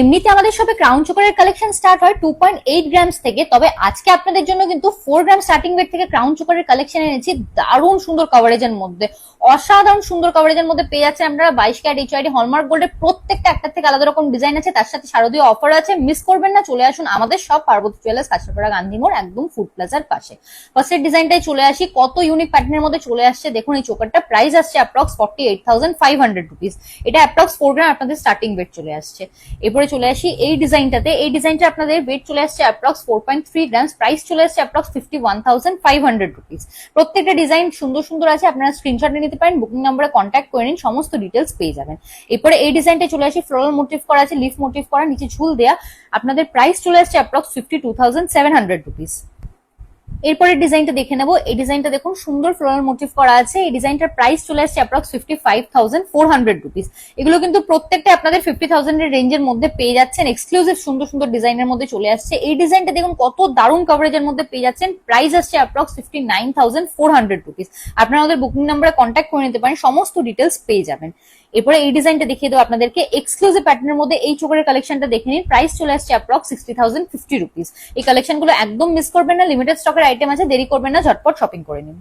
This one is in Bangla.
এমনিতে আমাদের সবে ক্রাউন চোকারের কালেকশন স্টার্ট হয় টু পয়েন্ট এইট গ্রামস থেকে। তবে আজকে আপনাদের জন্য কিন্তু ফোর গ্রাম স্টার্টিং ওয়েট থেকে ক্রাউন চোকারের কালেকশন এনেছি। দারুণ সুন্দর কভারেজের মধ্যে। অসাধারণ সুন্দর কভারেজের মধ্যে পেয়ে যাচ্ছে আমরা বাইশ ক্যারেট এইচআইডি হলমার্ক গোল্ডের প্রত্যেকটা একটা থেকে আলাদা রকম ডিজাইন আছে। তার সাথে শারদীয় অফার আছে। মিস করবেন না, চলে আসুন আমাদের সব পার্বতী জুয়েলার্স কাছাপাড়া গান্ধী মোড়, একদম ফুড প্লাজার পাশে। ফার্স্টের ডিজাইনটাই চলে আসি। কত ইউনিক প্যাটার্নের মধ্যে চলে আসছে। দেখুন, এই চোকারটা প্রাইস আসছে approx forty eight thousand five hundred rupees এটা অ্যাপ্রক্স ফোর গ্রাম আপনাদের স্টার্টিং ওয়েট চলে আসছে। এরপরে চলে আসি। এই ডিজাইনটাতে, এই ডিজাইনটা আপনাদের ওয়েট চলে আসছে approx four point three grams price চলে আসছে approx fifty one thousand five hundred rupees প্রত্যেকটা ডিজাইন সুন্দর সুন্দর আছে, আপনারা স্ক্রিনশট নিতে পারেন বুকিং নাম্বারে কন্ট্যাক্ট করে নিন, সমস্ত ডিটেলস পেয়ে যাবেন। এরপরে এই ডিজাইনটা চলে আসি ফ্লোরাল মোটিভ করা আছে লিফ মোটিভ করা, নিচে ঝুল দেওয়া আপনাদের প্রাইস চলে আসছে approx fifty two thousand seven hundred rupees এরপরের ডিজাইনটা দেখে নেব। এই ডিজাইনটা দেখুন, সুন্দর ফ্লোরাল মোটিভ করা আছে। এই ডিজাইনটার প্রাইস চলে আসছে approx fifty five thousand four hundred rupees এগুলো কিন্তু প্রত্যেকটা আপনাদের ফিফটি থাউজেন্ডের রেঞ্জের মধ্যে পেয়ে যাচ্ছেন। এক্সক্লুসিভ সুন্দর সুন্দর ডিজাইনের মধ্যে চলে আসছে। এই ডিজাইনটা দেখুন, কত দারুণ কভারেজের মধ্যে পেয়ে যাচ্ছেন। প্রাইস আসছে approx fifty nine thousand four hundred rupees আপনারা আমাদের বুকিং নাম্বারে কন্ট্যাক্ট করে নিতে পারেন, সমস্ত ডিটেলস পেয়ে যাবেন। এরপরে এই ডিজাইনটা দেখিয়ে দেবো আপনাদেরকে। এক্সক্লুসিভ প্যাটার্নের মধ্যে এই চোখের কালেকশনটা দেখে নিন। প্রাইস চলে আসছে approx sixty thousand fifty rupees এই কালেকশনগুলো একদম মিস করবেন না। লিমিটেড স্টকের আইটেম আছে দেরি করবেন না ঝটপট শপিং করে নিন।